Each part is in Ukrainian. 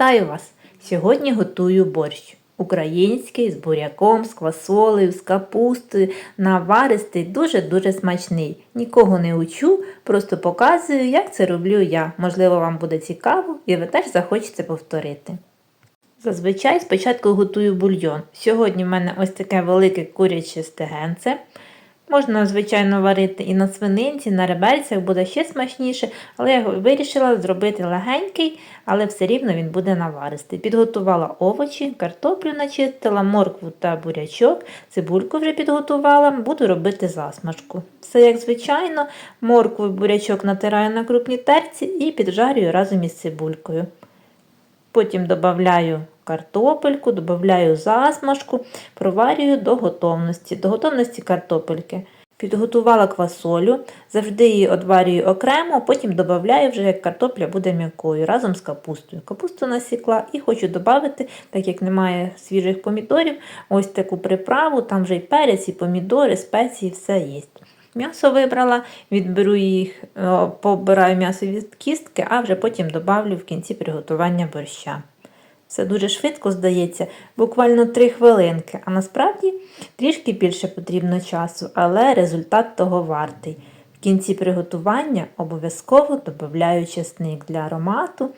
Вітаю вас! Сьогодні готую борщ. Український з буряком, з квасолею, з капустою, наваристий, дуже-дуже смачний. Нікого не учу, просто показую, як це роблю я. Можливо, вам буде цікаво і ви теж захочете повторити. Зазвичай спочатку готую бульйон. Сьогодні в мене ось таке велике куряче стегенце. Можна, звичайно, варити і на свининці, на реберцях буде ще смачніше, але я вирішила зробити легенький, але все рівно він буде наваристий. Підготувала овочі, картоплю начистила, моркву та бурячок, цибульку вже підготувала, буду робити засмажку. Все як звичайно, моркву і бурячок натираю на крупній терці і піджарюю разом із цибулькою. Потім додаю картопельку, додаю засмажку, проварюю до готовності, до готовності картопельки. Підготувала квасолю, завжди її одварюю окремо, потім додаю вже, як картопля буде м'якою разом з капустою. Капусту насікла і хочу додати, так як немає свіжих помідорів, ось таку приправу, там вже і перець, і помідори, спеції, все є. М'ясо вибрала, відберу їх, побираю м'ясо від кістки, а вже потім додавлю в кінці приготування борща. Все дуже швидко здається, буквально 3 хвилинки, а насправді трішки більше потрібно часу, але результат того вартий. В кінці приготування обов'язково додаю чесник для аромату.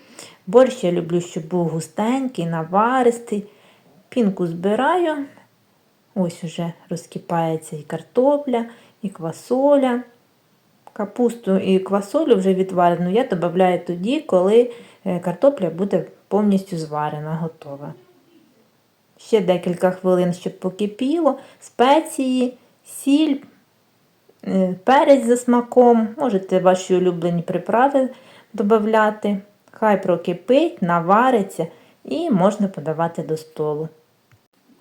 Борщ я люблю, щоб був густенький, наваристий. Пінку збираю. Ось уже розкипається і картопля, і квасоля. Капусту і квасолю вже відварену я додаю тоді, коли е, картопля буде повністю зварена, готова. Ще декілька хвилин, щоб покипіло, спеції, сіль, е, перець за смаком, можете ваші улюблені приправи додати. Хай прокипить, навариться і можна подавати до столу.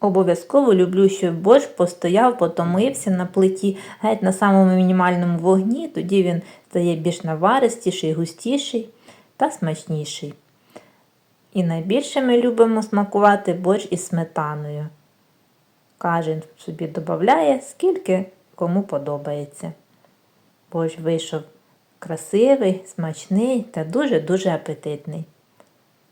Обов'язково люблю, щоб борщ постояв, потомився на плиті геть на самому мінімальному вогні, тоді він стає більш наваристіший, густіший та смачніший. І найбільше ми любимо смакувати борщ із сметаною. Кожен собі додає, скільки кому подобається. Борщ вийшов красивий, смачний та дуже-дуже апетитний.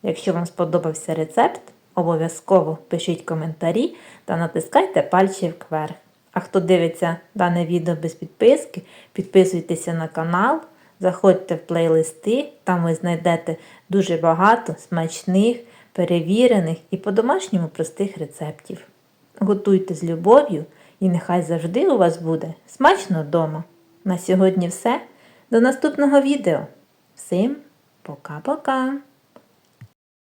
Якщо вам сподобався рецепт, обов'язково пишіть коментарі та натискайте пальчик вверх. А хто дивиться дане відео без підписки, підписуйтеся на канал, заходьте в плейлисти, там ви знайдете дуже багато смачних, перевірених і по-домашньому простих рецептів. Готуйте з любов'ю і нехай завжди у вас буде смачно вдома. На сьогодні все. До наступного відео. Всім пока-пока!